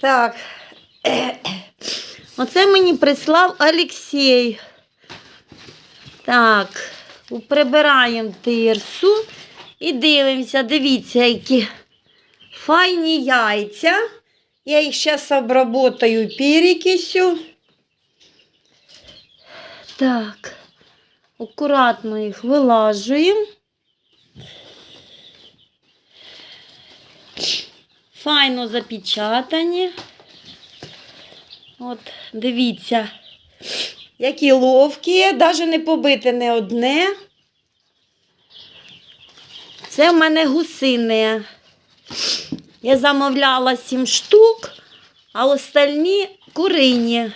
Так. Оце мені прислав Олексій. Так, прибираємо тирсу і дивимося, дивіться, які файні яйця. Я їх зараз обработаю перекисю. Так, акуратно їх вилажуємо. Файно запечатані. От, дивіться, які ловкі, навіть не побите не одне. Це в мене гусине. Я замовляла 7 штук, а остальні курині.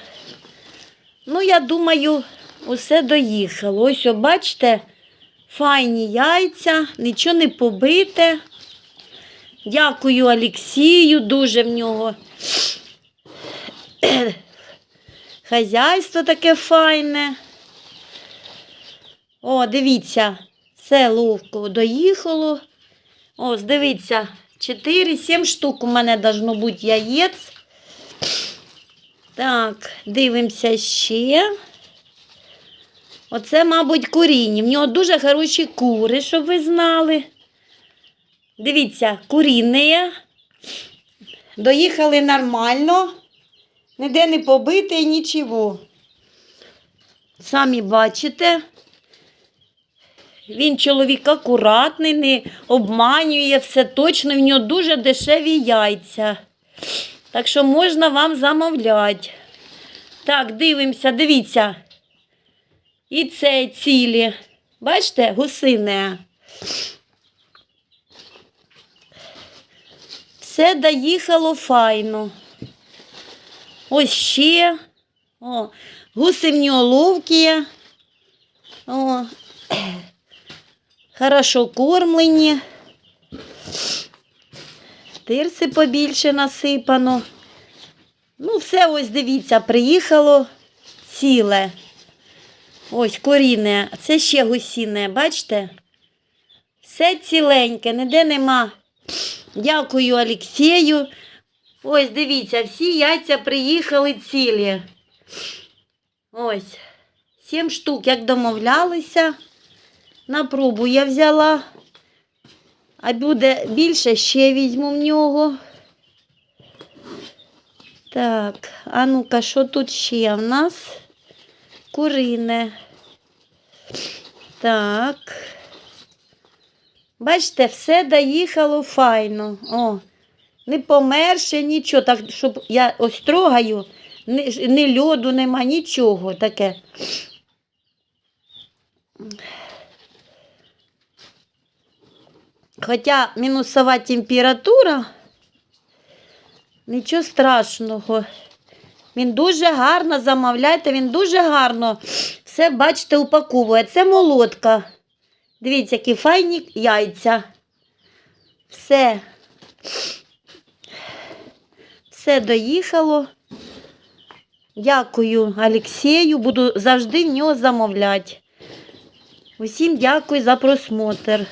Ну, я думаю, усе доїхало. Ось, бачите, файні яйця, нічого не побите. Дякую Олексію, дуже в нього хазяйство таке файне. О, дивіться, все ловко доїхало. Ось, дивіться, 4-7 штук у мене должно бути яєць. Так, дивимося ще. Оце, мабуть, куріння. В нього дуже хороші кури, щоб ви знали. Дивіться, куріння. Доїхали нормально. Ніде не побите, нічого. Самі бачите. Він чоловік акуратний, не обманює все точно, в нього дуже дешеві яйця. Так що можна вам замовляти. Так, дивимося, дивіться. І це цілі. Бачите, гусине. Все доїхало файно. Ось ще. О, нього ловкі. О, хорошо кормлені. Тирси побільше насипано. Ну, все ось дивіться, приїхало ціле. Ось корінне. Це ще гусіне, бачите? Все ціленьке, ніде нема. Дякую Олексію. Ось, дивіться, всі яйця приїхали цілі. Ось. Сім штук, як домовлялися. На пробу я взяла. А буде більше, ще візьму в нього. Так, а ну-ка, що тут ще в нас? Курине. Так. Бачите, все доїхало файно. О, не померше, нічого. Так, щоб я ось трогаю, ні, ні льоду нема, нічого таке. Хоча мінусова температура, нічого страшного. Він дуже гарно замовляйте, він дуже гарно все, бачите, упаковує. Це молотка. Дивіться, які файні яйця. Все. Все доїхало. Дякую Олексію. Буду завжди в нього замовляти. Усім дякую за просмотр.